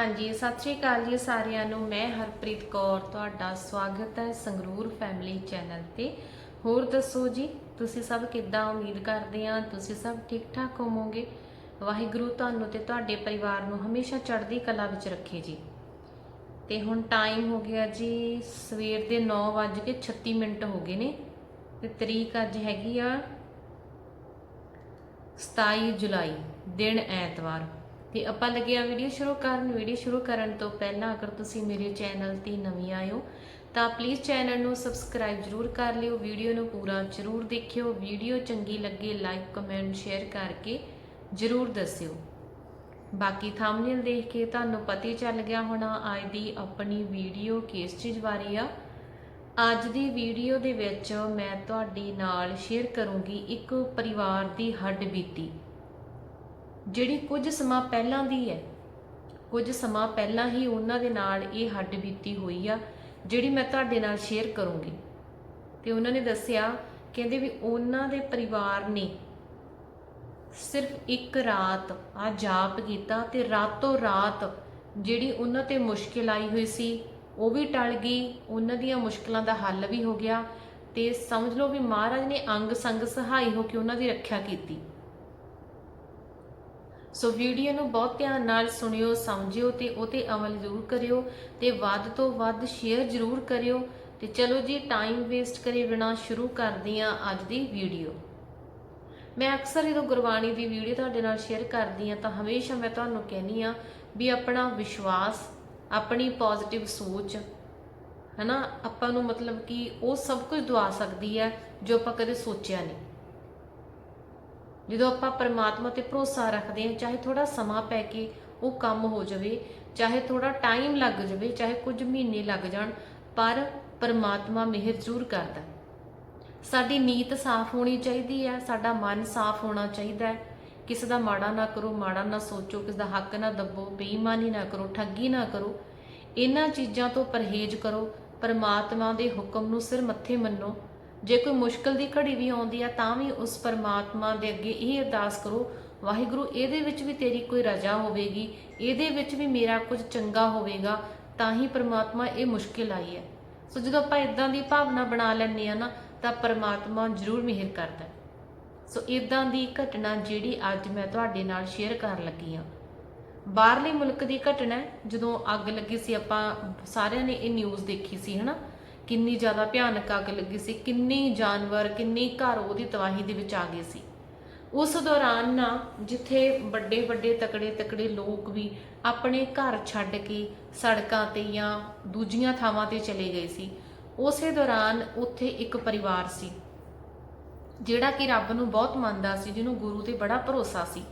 ਹਾਂਜੀ, ਸਤਿ ਸ਼੍ਰੀ ਅਕਾਲ ਜੀ ਸਾਰਿਆਂ ਨੂੰ। ਮੈਂ ਹਰਪ੍ਰੀਤ ਕੌਰ, ਤੁਹਾਡਾ ਸਵਾਗਤ ਹੈ ਸੰਗਰੂਰ ਫੈਮਿਲੀ ਚੈਨਲ ਤੇ। ਹੋਰ ਦੱਸੋ ਜੀ, ਤੁਸੀਂ ਸਭ ਕਿੱਦਾਂ ਉਮੀਦ ਕਰਦੇ ਆ ਤੁਸੀਂ ਸਭ ਠੀਕ ਠਾਕ ਹੋਵੋਗੇ? ਵਾਹਿਗੁਰੂ ਤੁਹਾਨੂੰ ਤੇ ਤੁਹਾਡੇ ਪਰਿਵਾਰ ਨੂੰ ਹਮੇਸ਼ਾ ਚੜ੍ਹਦੀ ਕਲਾ ਵਿੱਚ ਰੱਖੇ ਜੀ। ਤੇ ਹੁਣ ਟਾਈਮ ਹੋ ਗਿਆ ਜੀ, ਸਵੇਰ ਦੇ 9:36 ਮਿੰਟ ਹੋ ਗਏ ਨੇ। ਤੇ ਤਰੀਕ ਅੱਜ ਹੈਗੀ ਆ 27 ਜੁਲਾਈ, ਦਿਨ ਐਤਵਾਰ। ਤੇ ਆਪਾਂ ਲੱਗਿਆ ਵੀਡੀਓ ਸ਼ੁਰੂ ਕਰਨ। ਵੀਡੀਓ ਸ਼ੁਰੂ ਕਰਨ ਤੋਂ ਪਹਿਲਾਂ ਅਗਰ ਤੁਸੀਂ ਮੇਰੇ ਚੈਨਲ ਤੇ ਨਵੇਂ ਆਏ ਹੋ, ਤਾਂ ਪਲੀਜ਼ ਚੈਨਲ ਨੂੰ ਸਬਸਕ੍ਰਾਈਬ ਜਰੂਰ ਕਰ ਲਿਓ। ਵੀਡੀਓ ਨੂੰ ਪੂਰਾ ਜਰੂਰ ਦੇਖਿਓ। ਵੀਡੀਓ ਚੰਗੀ ਲੱਗੇ ਲਾਈਕ ਕਮੈਂਟ ਸ਼ੇਅਰ ਕਰਕੇ ਜਰੂਰ ਦੱਸਿਓ। ਬਾਕੀ ਥੰਬਨੇਲ ਦੇਖ ਕੇ ਤੁਹਾਨੂੰ ਪਤਾ ਹੀ ਚੱਲ ਗਿਆ ਹੋਣਾ, ਅੱਜ ਦੀ ਆਪਣੀ ਵੀਡੀਓ ਕਿਸ ਚੀਜ਼ ਬਾਰੇ ਆ। ਅੱਜ ਦੀ ਵੀਡੀਓ ਦੇ ਵਿੱਚ ਮੈਂ ਤੁਹਾਡੇ ਨਾਲ ਸ਼ੇਅਰ ਕਰੂੰਗੀ ਇੱਕ ਪਰਿਵਾਰ ਦੀ ਹੱਡ ਬੀਤੀ। ਜਿਹੜੀ ਕੁਝ ਸਮਾਂ ਪਹਿਲਾਂ ਦੀ ਹੈ, ਕੁਝ ਸਮਾਂ ਪਹਿਲਾਂ ਹੀ ਉਹਨਾਂ ਦੇ ਨਾਲ ਇਹ ਹੱਡ ਬੀਤੀ ਹੋਈ ਆ, ਜਿਹੜੀ ਮੈਂ ਤੁਹਾਡੇ ਨਾਲ ਸ਼ੇਅਰ ਕਰੂੰਗੀ। ਤੇ ਉਹਨਾਂ ਨੇ ਦੱਸਿਆ, ਕਹਿੰਦੇ ਵੀ ਉਹਨਾਂ ਦੇ ਪਰਿਵਾਰ ਨੇ ਸਿਰਫ ਇੱਕ ਰਾਤ ਆ ਜਾਪ ਕੀਤਾ ਤੇ ਰਾਤੋਂ ਰਾਤ ਜਿਹੜੀ ਉਹਨਾਂ ਤੇ ਮੁਸ਼ਕਿਲ ਆਈ ਹੋਈ ਸੀ, ਉਹ ਵੀ ਟਲ ਗਈ, ਉਹਨਾਂ ਦੀਆਂ ਮੁਸ਼ਕਲਾਂ ਦਾ ਹੱਲ ਵੀ ਹੋ ਗਿਆ ਤੇ ਸਮਝ ਲਓ ਵੀ ਮਹਾਰਾਜ ਨੇ ਅੰਗ ਸੰਗ ਸਹਾਈ ਹੋ ਕੇ ਉਹਨਾਂ ਦੀ ਰੱਖਿਆ ਕੀਤੀ। ਸੋ ਵੀਡੀਓ ਨੂੰ ਬਹੁਤ ਧਿਆਨ ਨਾਲ ਸੁਣਿਓ, ਸਮਝਿਓ ਤੇ ਉਹ ਤੇ ਅਮਲ ਜ਼ਰੂਰ ਕਰਿਓ ਤੇ ਵੱਧ ਤੋਂ ਵੱਧ ਸ਼ੇਅਰ ਜ਼ਰੂਰ ਕਰਿਓ। ਤੇ ਚਲੋ ਜੀ ਟਾਈਮ ਵੇਸਟ ਕਰੇ ਬਿਨਾ ਸ਼ੁਰੂ ਕਰਦੇ ਹਾਂ ਅੱਜ ਦੀ ਵੀਡੀਓ। ਮੈਂ ਅਕਸਰ ਜਦੋਂ ਗੁਰਬਾਣੀ ਦੀ ਵੀਡੀਓ ਤੁਹਾਡੇ ਨਾਲ ਸ਼ੇਅਰ ਕਰਦੀ ਆ ਤਾਂ ਹਮੇਸ਼ਾ ਮੈਂ ਤੁਹਾਨੂੰ ਕਹਿੰਨੀ ਆ ਵੀ ਆਪਣਾ ਵਿਸ਼ਵਾਸ, ਆਪਣੀ ਪੋਜ਼ਿਟਿਵ ਸੋਚ, ਹਨਾ, ਆਪਾਂ ਨੂੰ ਮਤਲਬ ਕਿ ਉਹ ਸਭ ਕੁਝ ਦਵਾ ਸਕਦੀ ਹੈ ਜੋ ਆਪਾਂ ਕਦੇ ਸੋਚਿਆ ਨਹੀਂ। ਜਦੋਂ ਆਪਾਂ ਪਰਮਾਤਮਾ ਤੇ ਭਰੋਸਾ ਰੱਖਦੇ ਹਾਂ, ਚਾਹੇ ਥੋੜਾ ਸਮਾਂ ਪੈ ਕੇ ਉਹ ਕੰਮ ਹੋ ਜਾਵੇ, ਚਾਹੇ ਥੋੜਾ ਟਾਈਮ ਲੱਗ ਜਾਵੇ, ਚਾਹੇ ਕੁਝ ਮਹੀਨੇ ਲੱਗ ਜਾਣ, ਪਰ ਪਰਮਾਤਮਾ ਮਿਹਰ ਜ਼ਰੂਰ ਕਰਦਾ ਸਾਡੀ ਨੀਤ ਸਾਫ਼ ਹੋਣੀ ਚਾਹੀਦੀ ਹੈ, ਸਾਡਾ ਮਨ ਸਾਫ਼ ਹੋਣਾ ਚਾਹੀਦਾ ਹੈ। ਕਿਸੇ ਦਾ ਮਾੜਾ ਨਾ ਕਰੋ, ਮਾੜਾ ਨਾ ਸੋਚੋ, ਕਿਸੇ ਦਾ ਹੱਕ ਨਾ ਦੱਬੋ, ਬੇਈਮਾਨੀ ਨਾ ਕਰੋ, ਠੱਗੀ ਨਾ ਕਰੋ, ਇਹਨਾਂ ਚੀਜ਼ਾਂ ਤੋਂ ਪਰਹੇਜ਼ ਕਰੋ, ਪਰਮਾਤਮਾ ਦੇ ਹੁਕਮ ਨੂੰ ਸਿਰ ਮੱਥੇ ਮੰਨੋ ਜੇ ਕੋਈ ਮੁਸ਼ਕਲ ਦੀ ਘੜੀ ਵੀ ਆਉਂਦੀ ਆ, ਤਾਂ ਵੀ ਉਸ ਪਰਮਾਤਮਾ ਦੇ ਅੱਗੇ ਇਹ ਅਰਦਾਸ ਕਰੋ, ਵਾਹਿਗੁਰੂ, ਇਹਦੇ ਵਿੱਚ ਵੀ ਤੇਰੀ ਕੋਈ ਰਜ਼ਾ ਹੋਵੇਗੀ, ਇਹਦੇ ਵਿੱਚ ਵੀ ਮੇਰਾ ਕੁਝ ਚੰਗਾ ਹੋਵੇਗਾ, ਤਾਂ ਹੀ ਪਰਮਾਤਮਾ ਇਹ ਮੁਸ਼ਕਿਲ ਆਈ ਹੈ। ਸੋ ਜਦੋਂ ਆਪਾਂ ਇਦਾਂ ਦੀ ਭਾਵਨਾ ਬਣਾ ਲੈਂਦੇ ਆ ਨਾ, ਤਾਂ ਪਰਮਾਤਮਾ ਜ਼ਰੂਰ ਮਿਹਰ ਕਰਦਾ ਸੋ ਇਦਾਂ ਦੀ ਘਟਨਾ ਜਿਹੜੀ ਅੱਜ ਮੈਂ ਤੁਹਾਡੇ ਨਾਲ ਸ਼ੇਅਰ ਕਰਨ ਲੱਗੀ ਆ ਬਾਹਰਲੇ ਮੁਲਕ ਦੀ ਘਟਨਾ ਜਦੋਂ ਅੱਗ ਲੱਗੀ ਸੀ, ਆਪਾਂ ਸਾਰਿਆਂ ਨੇ ਇਹ ਨਿਊਜ਼ ਦੇਖੀ ਸੀ, ਹਨਾ? ਕਿੰਨੀ ਜ਼ਿਆਦਾ ਭਿਆਨਕ ਅੱਗ ਲੱਗੀ ਸੀ ਕਿੰਨੇ ਜਾਨਵਰ ਕਿੰਨੇ ਘਰ ਉਹਦੀ ਤਬਾਹੀ ਦੇ ਵਿੱਚ ਆ ਗਏ ਸੀ। ਉਸ ਦੌਰਾਨ ਨਾ ਜਿੱਥੇ ਵੱਡੇ ਵੱਡੇ ਤਕੜੇ ਤਕੜੇ ਲੋਕ ਵੀ ਆਪਣੇ ਘਰ ਛੱਡ ਕੇ ਸੜਕਾਂ ਤੇ ਜਾਂ ਦੂਜੀਆਂ ਥਾਵਾਂ ਤੇ ਚਲੇ ਗਏ ਸੀ ਉਸੇ ਦੌਰਾਨ ਉੱਥੇ ਇੱਕ ਪਰਿਵਾਰ ਸੀ ਜਿਹੜਾ ਕਿ ਰੱਬ ਨੂੰ ਬਹੁਤ ਮੰਨਦਾ ਸੀ ਜਿਹਨੂੰ ਗੁਰੂ ਤੇ ਬੜਾ ਭਰੋਸਾ ਸੀ।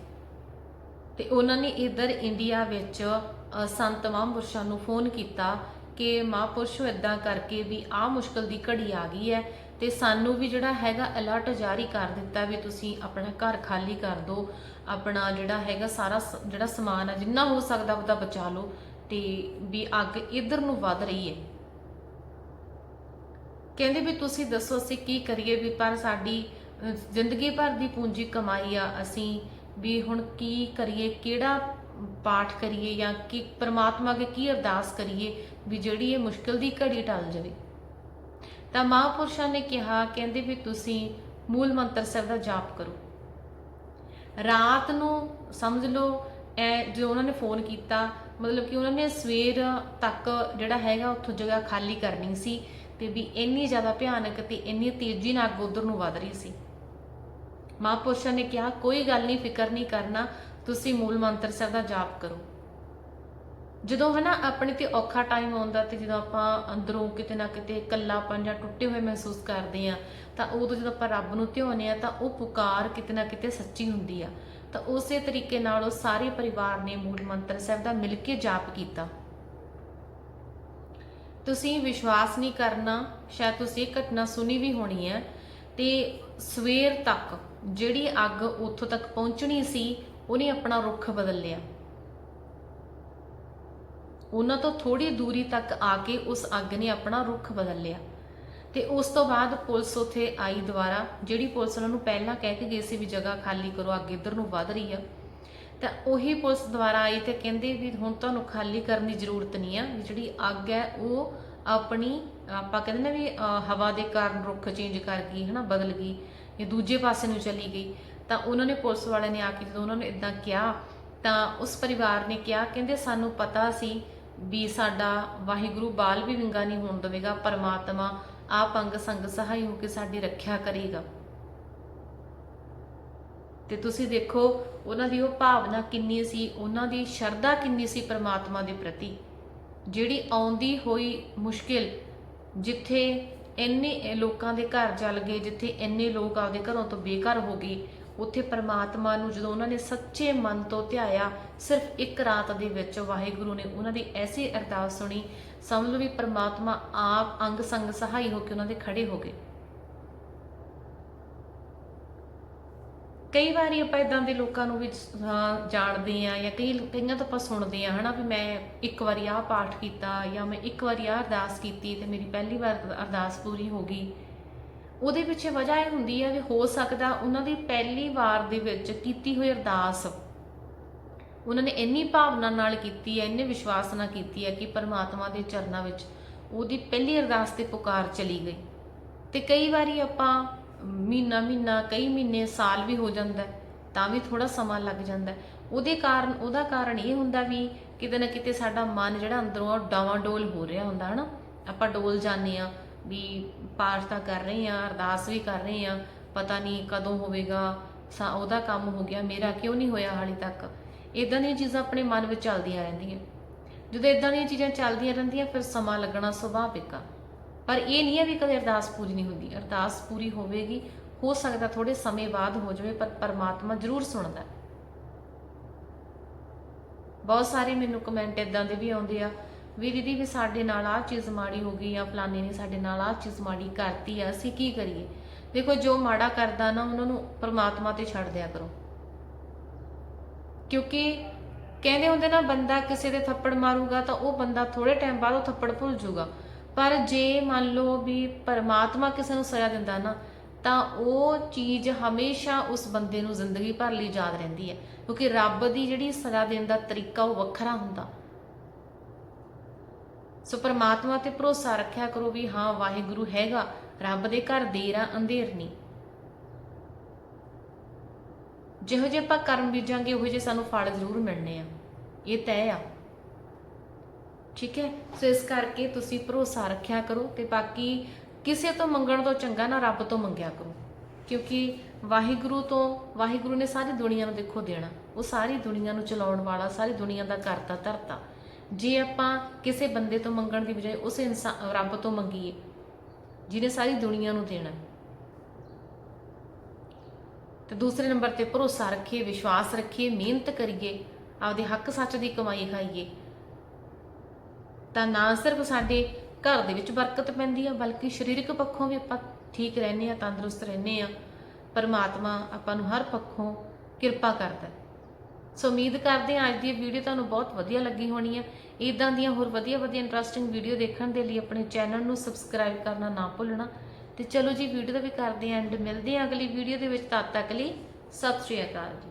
ਤੇ ਉਹਨਾਂ ਨੇ ਇਧਰ ਇੰਡੀਆ ਵਿੱਚ ਅ, ਸੰਤ ਮਹਾਂਪੁਰਸ਼ਾਂ ਨੂੰ ਫੋਨ ਕੀਤਾ ਕਿ ਮਹਾਂਪੁਰਸ਼ੋ ਇਦਾਂ ਕਰਕੇ ਵੀ ਆਹ ਮੁਸ਼ਕਲ ਦੀ ਘੜੀ ਆ ਗਈ ਹੈ ਤੇ ਸਾਨੂੰ ਵੀ ਜਿਹੜਾ ਹੈਗਾ ਅਲਰਟ ਜਾਰੀ ਕਰ ਦਿੱਤਾ ਵੀ ਤੁਸੀਂ ਆਪਣਾ ਘਰ ਖਾਲੀ ਕਰ ਦਿਓ, ਆਪਣਾ ਜਿਹੜਾ ਹੈਗਾ ਸਾਰਾ ਸ- ਜਿਹੜਾ ਸਮਾਨ ਆ, ਜਿੰਨਾ ਹੋ ਸਕਦਾ ਉਹਦਾ ਬਚਾ ਲਓ ਤੇ ਵੀ ਅੱਗ ਇਧਰ ਨੂੰ ਵੱਧ ਰਹੀ ਹੈ। ਕਹਿੰਦੇ ਵੀ ਤੁਸੀਂ ਦੱਸੋ ਅਸੀਂ ਕੀ ਕਰੀਏ ਵੀ ਪਰ ਸਾਡੀ ਜ਼ਿੰਦਗੀ ਭਰ ਦੀ ਪੂੰਜੀ ਕਮਾਈ ਆ, ਅਸੀਂ ਵੀ ਹੁਣ ਕੀ ਕਰੀਏ, ਕਿਹੜਾ ਪਾਠ ਕਰੀਏ ਜਾਂ ਕੀ ਪ੍ਰਮਾਤਮਾ ਅੱਗੇ ਕੀ ਅਰਦਾਸ ਕਰੀਏ ਵੀ ਜਿਹੜੀ ਇਹ ਮੁਸ਼ਕਲ ਦੀ ਘੜੀ ਟਲ ਜਾਵੇ। ਤਾਂ ਮਹਾਂਪੁਰਸ਼ਾਂ ਨੇ ਕਿਹਾ, ਕਹਿੰਦੇ ਵੀ ਤੁਸੀਂ ਮੂਲ ਮੰਤਰ ਸਾਹਿਬ ਦਾ ਜਾਪ ਕਰੋ। ਰਾਤ ਨੂੰ ਸਮਝ ਲਓ ਇਹ ਜੋ ਉਹਨਾਂ ਨੇ ਫੋਨ ਕੀਤਾ, ਮਤਲਬ ਕਿ ਉਹਨਾਂ ਨੇ ਸਵੇਰ ਤੱਕ ਜਿਹੜਾ ਹੈਗਾ ਉੱਥੋਂ ਜਗ੍ਹਾ ਖਾਲੀ ਕਰਨੀ ਸੀ ਤੇ ਵੀ ਇੰਨੀ ਜ਼ਿਆਦਾ ਭਿਆਨਕ ਤੇ ਇੰਨੀ ਤੇਜ਼ੀ ਨਾਲ ਅੱਗ ਉਧਰ ਨੂੰ ਵਧ ਰਹੀ ਸੀ। ਮਹਾਂਪੁਰਸ਼ਾਂ ਨੇ ਕਿਹਾ, ਕੋਈ ਗੱਲ ਨਹੀਂ ਫਿਕਰ ਨਹੀਂ ਕਰਨਾ, ਤੁਸੀਂ ਮੂਲ ਮੰਤਰ ਸਾਹਿਬ ਦਾ ਜਾਪ ਕਰੋ। ਜਦੋਂ ਹਨਾ ਆਪਣੇ ਤੇ ਔਖਾ ਟਾਈਮ ਆਉਂਦਾ ਤੇ ਜਦੋਂ ਆਪਾਂ ਅੰਦਰੋਂ ਕਿਤੇ ਨਾ ਕਿਤੇ ਇਕੱਲਾਪਨ ਜਾਂ ਟੁੱਟੇ ਹੋਏ ਮਹਿਸੂਸ ਕਰਦੇ ਆ ਤਾਂ ਉਦੋਂ ਜਦੋਂ ਆਪਾਂ ਰੱਬ ਨੂੰ ਧਿਆਉਂਦੇ ਆ ਤਾਂ ਉਹ ਪੁਕਾਰ ਕਿਤੇ ਨਾ ਕਿਤੇ ਸੱਚੀ ਹੁੰਦੀ ਆ। ਤਾਂ ਉਸੇ ਤਰੀਕੇ ਨਾਲ ਉਹ ਸਾਰੇ ਪਰਿਵਾਰ ਨੇ ਮੂਲ ਮੰਤਰ ਸਾਹਿਬ ਦਾ ਮਿਲ ਕੇ ਜਾਪ ਕੀਤਾ। ਤੁਸੀਂ ਵਿਸ਼ਵਾਸ ਨਹੀਂ ਕਰਨਾ, ਸ਼ਾਇਦ ਤੁਸੀਂ ਇਹ ਘਟਨਾ ਸੁਣੀ ਵੀ ਹੋਣੀ ਹੈ, ਤੇ ਸਵੇਰ ਤੱਕ ਜਿਹੜੀ ਅੱਗ ਉੱਥੋਂ ਤੱਕ ਪਹੁੰਚਣੀ ਸੀ, ਉਹਨੇ ਆਪਣਾ ਰੁੱਖ ਬਦਲ ਲਿਆ। ਉਹਨਾਂ ਤੋਂ ਥੋੜੀ ਦੂਰੀ ਤੱਕ ਆ ਕੇ ਉਸ ਅੱਗ ਨੇ ਆਪਣਾ ਰੁੱਖ ਬਦਲ ਲਿਆ। ਤੇ ਉਸ ਤੋਂ ਬਾਅਦ ਪੁਲਿਸ ਉੱਥੇ ਆਈ ਦੁਬਾਰਾ, ਜਿਹੜੀ ਪੁਲਿਸ ਉਹਨਾਂ ਨੂੰ ਪਹਿਲਾਂ ਕਹਿ ਕੇ ਗਈ ਸੀ ਵੀ ਜਗ੍ਹਾ ਖਾਲੀ ਕਰੋ, ਅੱਗ ਇੱਧਰ ਨੂੰ ਵੱਧ ਰਹੀ ਆ। ਤਾਂ ਉਹੀ ਪੁਲਿਸ ਦੁਬਾਰਾ ਆਈ ਤੇ ਕਹਿੰਦੇ ਵੀ ਹੁਣ ਤੁਹਾਨੂੰ ਖਾਲੀ ਕਰਨ ਦੀ ਜ਼ਰੂਰਤ ਨਹੀਂ ਆ, ਵੀ ਜਿਹੜੀ ਅੱਗ ਹੈ ਉਹ ਆਪਣੀ, ਆਪਾਂ ਕਹਿੰਦੇ ਨਾ ਵੀ ਹਵਾ ਦੇ ਕਾਰਨ ਰੁੱਖ ਚੇਂਜ ਕਰ ਗਈ, ਹਨਾ, ਬਦਲ ਗਈ, ਜਾਂ ਦੂਜੇ ਪਾਸੇ ਨੂੰ ਚਲੀ ਗਈ। ਤਾਂ ਉਹਨਾਂ ਨੇ ਪੁਲਿਸ ਵਾਲਿਆਂ ਨੇ ਆ ਕੇ ਜਦੋਂ ਉਹਨਾਂ ਨੂੰ ਇਦਾਂ ਕਿਹਾ, ਤਾਂ ਉਸ ਪਰਿਵਾਰ ਨੇ ਕਿਹਾ, ਕਹਿੰਦੇ ਸਾਨੂੰ ਪਤਾ ਸੀ ਵੀ ਸਾਡਾ ਵਾਹਿਗੁਰੂ ਬਾਲ ਵੀ ਵਿੰਗਾ ਨਹੀਂ ਹੋਣ ਦੇਵੇਗਾ, ਪਰਮਾਤਮਾ ਆਪ ਅੰਗ ਸੰਗ ਸਹਾਈ ਹੋ ਕੇ ਸਾਡੀ ਰੱਖਿਆ ਕਰੇਗਾ। ਤੇ ਤੁਸੀਂ ਦੇਖੋ, ਉਹਨਾਂ ਦੀ ਉਹ ਭਾਵਨਾ ਕਿੰਨੀ ਸੀ, ਉਹਨਾਂ ਦੀ ਸ਼ਰਧਾ ਕਿੰਨੀ ਸੀ ਪ੍ਰਮਾਤਮਾ ਦੇ ਪ੍ਰਤੀ। ਜਿਹੜੀ ਆਉਂਦੀ ਹੋਈ ਮੁਸ਼ਕਿਲ, ਜਿੱਥੇ ਇੰਨੇ ਲੋਕਾਂ ਦੇ ਘਰ ਜਲ ਗਏ, ਜਿੱਥੇ ਇੰਨੇ ਲੋਕ ਆਪਦੇ ਘਰੋਂ ਤੋਂ ਬੇਘਰ ਹੋ ਗਏ ਉੱਥੇ ਪਰਮਾਤਮਾ ਨੂੰ ਜਦੋਂ ਉਹਨਾਂ ਨੇ ਸੱਚੇ ਮਨ ਤੋਂ ਧਿਆਇਆ, ਸਿਰਫ ਇੱਕ ਰਾਤ ਦੇ ਵਿੱਚ ਵਾਹਿਗੁਰੂ ਨੇ ਉਹਨਾਂ ਦੀ ਐਸੀ ਅਰਦਾਸ ਸੁਣੀ, ਸਮਝ ਲਓ ਵੀ ਪਰਮਾਤਮਾ ਆਪ ਅੰਗ ਸੰਗ ਸਹਾਈ ਹੋ ਕੇ ਉਹਨਾਂ ਦੇ ਖੜੇ ਹੋ ਗਏ। ਕਈ ਵਾਰੀ ਆਪਾਂ ਇਦਾਂ ਦੇ ਲੋਕਾਂ ਨੂੰ ਵੀ ਜਾਣਦੇ ਆ ਜਾਂ ਕਈ, ਕਈਆਂ ਤੋਂ ਆਪਾਂ ਸੁਣਦੇ ਆ ਹਨਾ, ਵੀ ਮੈਂ ਇੱਕ ਵਾਰੀ ਆਹ ਪਾਠ ਕੀਤਾ ਜਾਂ ਮੈਂ ਇੱਕ ਵਾਰੀ ਆਹ ਅਰਦਾਸ ਕੀਤੀ ਤੇ ਮੇਰੀ ਪਹਿਲੀ ਵਾਰ ਅਰਦਾਸ ਪੂਰੀ ਹੋ ਗਈ। ਉਹਦੇ ਪਿੱਛੇ ਵਜ੍ਹਾ ਇਹ ਹੁੰਦੀ ਹੈ ਵੀ ਹੋ ਸਕਦਾ ਉਹਨਾਂ ਦੀ ਪਹਿਲੀ ਵਾਰ ਦੇ ਵਿੱਚ ਕੀਤੀ ਹੋਈ ਅਰਦਾਸ, ਉਹਨਾਂ ਨੇ ਇੰਨੀ ਭਾਵਨਾ ਨਾਲ ਕੀਤੀ ਹੈ, ਇੰਨੇ ਵਿਸ਼ਵਾਸ ਨਾਲ ਕੀਤੀ ਹੈ ਕਿ ਪਰਮਾਤਮਾ ਦੇ ਚਰਨਾਂ ਵਿੱਚ ਉਹਦੀ ਪਹਿਲੀ ਅਰਦਾਸ ਤੇ ਪੁਕਾਰ ਚਲੀ ਗਈ। ਤੇ ਕਈ ਵਾਰੀ ਆਪਾਂ ਮਹੀਨਾ ਮਹੀਨਾ, ਕਈ ਮਹੀਨੇ, ਸਾਲ ਵੀ ਹੋ ਜਾਂਦਾ ਤਾਂ ਵੀ ਥੋੜਾ ਸਮਾਂ ਲੱਗ ਜਾਂਦਾ ਉਹਦੇ ਕਾਰਨ, ਉਹਦਾ ਕਾਰਨ ਇਹ ਹੁੰਦਾ ਵੀ ਕਿਤੇ ਨਾ ਕਿਤੇ ਸਾਡਾ ਮਨ ਜਿਹੜਾ ਅੰਦਰੋਂ ਡਾਵਾਂ ਡੋਲ ਹੋ ਰਿਹਾ ਹੁੰਦਾ, ਹਨਾ? ਆਪਾਂ ਡੋਲ ਜਾਂਦੇ ਆ ਵੀ ਪਾਠ ਤਾਂ ਕਰ ਰਹੀ ਆ ਅਰਦਾਸ ਵੀ ਕਰ ਰਹੇ ਆ ਪਤਾ ਨਹੀਂ ਕਦੋਂ ਹੋਵੇਗਾ, ਸਾ- ਉਹਦਾ ਕੰਮ ਹੋ ਗਿਆ, ਮੇਰਾ ਕਿਉਂ ਨਹੀਂ ਹੋਇਆ ਹਾਲੇ ਤੱਕ? ਇਦਾਂ ਦੀਆਂ ਚੀਜ਼ਾਂ ਆਪਣੇ ਮਨ ਵਿੱਚ ਚੱਲਦੀਆਂ ਰਹਿੰਦੀਆਂ। ਜਦੋਂ ਇਦਾਂ ਦੀਆਂ ਚੀਜ਼ਾਂ ਚੱਲਦੀਆਂ ਰਹਿੰਦੀਆਂ, ਫਿਰ ਸਮਾਂ ਲੱਗਣਾ ਸੁਭਾਵਿਕ ਆ। ਪਰ ਇਹ ਨਹੀਂ ਹੈ ਵੀ ਕਦੇ ਅਰਦਾਸ ਪੂਰੀ ਨਹੀਂ ਹੁੰਦੀ। ਅਰਦਾਸ ਪੂਰੀ ਹੋਵੇਗੀ, ਹੋ ਸਕਦਾ ਥੋੜੇ ਸਮੇਂ ਬਾਅਦ ਹੋ ਜਾਵੇ, ਪਰ ਪਰਮਾਤਮਾ ਜ਼ਰੂਰ ਸੁਣਦਾ। ਬਹੁਤ ਸਾਰੇ ਮੈਨੂੰ ਕਮੈਂਟ ਇਦਾਂ ਦੇ ਵੀ ਆਉਂਦੇ ਆ ਵੀ ਦੀਦੀ ਵੀ ਸਾਡੇ ਨਾਲ ਆਹ ਚੀਜ਼ ਮਾੜੀ ਹੋ ਗਈ ਜਾਂ ਫਲਾਣੇ ਨੇ ਸਾਡੇ ਨਾਲ ਆਹ ਚੀਜ਼ ਮਾੜੀ ਕਰਤੀ ਆ, ਅਸੀਂ ਕੀ ਕਰੀਏ? ਦੇਖੋ, ਜੋ ਮਾੜਾ ਕਰਦਾ ਨਾ, ਉਹਨਾਂ ਨੂੰ ਪਰਮਾਤਮਾ ਤੇ ਛੱਡ ਦਿਆ ਕਰੋ। ਕਿਉਂਕਿ ਕਹਿੰਦੇ ਹੁੰਦੇ ਨਾ, ਬੰਦਾ ਕਿਸੇ ਦੇ ਥੱਪੜ ਮਾਰੂਗਾ ਤਾਂ ਉਹ ਬੰਦਾ ਥੋੜੇ ਟਾਈਮ ਬਾਅਦ ਉਹ ਥੱਪੜ ਭੁੱਲ ਜਾਊਗਾ। ਪਰ ਜੇ ਮੰਨ ਲਓ ਵੀ ਪਰਮਾਤਮਾ ਕਿਸੇ ਨੂੰ ਸਜ਼ਾ ਦਿੰਦਾ ਨਾ, ਤਾਂ ਉਹ ਚੀਜ਼ ਹਮੇਸ਼ਾ ਉਸ ਬੰਦੇ ਨੂੰ ਜ਼ਿੰਦਗੀ ਭਰ ਲਈ ਯਾਦ ਰਹਿੰਦੀ ਹੈ। ਕਿਉਂਕਿ ਰੱਬ ਦੀ ਜਿਹੜੀ ਸਜ਼ਾ ਦੇਣ ਦਾ ਤਰੀਕਾ ਉਹ ਵੱਖਰਾ ਹੁੰਦਾ। ਸੋ ਪ੍ਰਮਾਤਮਾ ਤੇ ਭਰੋਸਾ ਰੱਖਿਆ ਕਰੋ ਵੀ ਹਾਂ, ਵਾਹਿਗੁਰੂ ਹੈਗਾ, ਰੱਬ ਦੇ ਘਰ ਦੇਰ ਆ ਅੰਧੇਰ ਨਹੀਂ। ਜਿਹੋ ਜਿਹੇ ਆਪਾਂ ਕਰਮ ਬੀਜਾਂਗੇ, ਉਹੋ ਜਿਹੇ ਸਾਨੂੰ ਫਲ ਜ਼ਰੂਰ ਮਿਲਣੇ ਆ। ਇਹ ਤੈਅ ਆ। ਠੀਕ ਹੈ? ਸੋ ਇਸ ਕਰਕੇ ਤੁਸੀਂ ਭਰੋਸਾ ਰੱਖਿਆ ਕਰੋ ਤੇ ਬਾਕੀ ਕਿਸੇ ਤੋਂ ਮੰਗਣ ਤੋਂ ਚੰਗਾ ਨਾ ਰੱਬ ਤੋਂ ਮੰਗਿਆ ਕਰੋ। ਕਿਉਂਕਿ ਵਾਹਿਗੁਰੂ ਤੋਂ, ਵਾਹਿਗੁਰੂ ਨੇ ਸਾਰੀ ਦੁਨੀਆ ਨੂੰ ਦੇਖੋ ਦੇਣਾ। ਉਹ ਸਾਰੀ ਦੁਨੀਆ ਨੂੰ ਚਲਾਉਣ ਵਾਲਾ, ਸਾਰੀ ਦੁਨੀਆ ਦਾ ਕਰਤਾ ਧਰਤਾ। ਜੇ ਆਪਾਂ ਕਿਸੇ ਬੰਦੇ ਤੋਂ ਮੰਗਣ ਦੀ ਬਜਾਏ ਉਸ ਇਨਸਾਨ ਰੱਬ ਤੋਂ ਮੰਗੀਏ, ਜਿਹਨੇ ਸਾਰੀ ਦੁਨੀਆ ਨੂੰ ਦੇਣਾ ਤੇ ਦੂਸਰੇ ਨੰਬਰ ਤੇ ਭਰੋਸਾ ਰੱਖੀਏ, ਵਿਸ਼ਵਾਸ ਰੱਖੀਏ, ਮਿਹਨਤ ਕਰੀਏ, ਆਪਦੇ ਹੱਕ ਸੱਚ ਦੀ ਕਮਾਈ ਖਾਈਏ, ਤਾਂ ਨਾ ਸਿਰਫ ਸਾਡੇ ਘਰ ਦੇ ਵਿੱਚ ਬਰਕਤ ਪੈਂਦੀ ਆ, ਬਲਕਿ ਸਰੀਰਕ ਪੱਖੋਂ ਵੀ ਆਪਾਂ ਠੀਕ ਰਹਿੰਦੇ ਆ, ਤੰਦਰੁਸਤ ਰਹਿੰਦੇ ਆ, ਪਰਮਾਤਮਾ ਆਪਾਂ ਨੂੰ ਹਰ ਪੱਖੋਂ ਕਿਰਪਾ ਕਰਦਾ ਸੋ ਉਮੀਦ ਕਰਦੇ ਹਾਂ ਅੱਜ ਦੀ ਵੀਡੀਓ ਤੁਹਾਨੂੰ ਬਹੁਤ ਵਧੀਆ ਲੱਗੀ ਹੋਣੀ ਹੈ ਇਦਾਂ ਦੀਆਂ ਹੋਰ ਵਧੀਆ ਵਧੀਆ ਇੰਟਰਸਟਿੰਗ ਵੀਡੀਓ ਦੇਖਣ ਦੇ ਲਈ ਆਪਣੇ ਚੈਨਲ ਨੂੰ ਸਬਸਕ੍ਰਾਈਬ ਕਰਨਾ ਨਾ ਭੁੱਲਣਾ। ਤੇ ਚਲੋ ਜੀ ਵੀਡੀਓ ਦਾ ਵੀ ਕਰਦੇ ਆਂ ਐਂਡ ਮਿਲਦੇ ਹਾਂ ਅਗਲੀ ਵੀਡੀਓ ਦੇ ਵਿੱਚ। ਤਦ ਤੱਕ ਲਈ ਸਤਿ ਸ਼੍ਰੀ ਅਕਾਲ ਜੀ।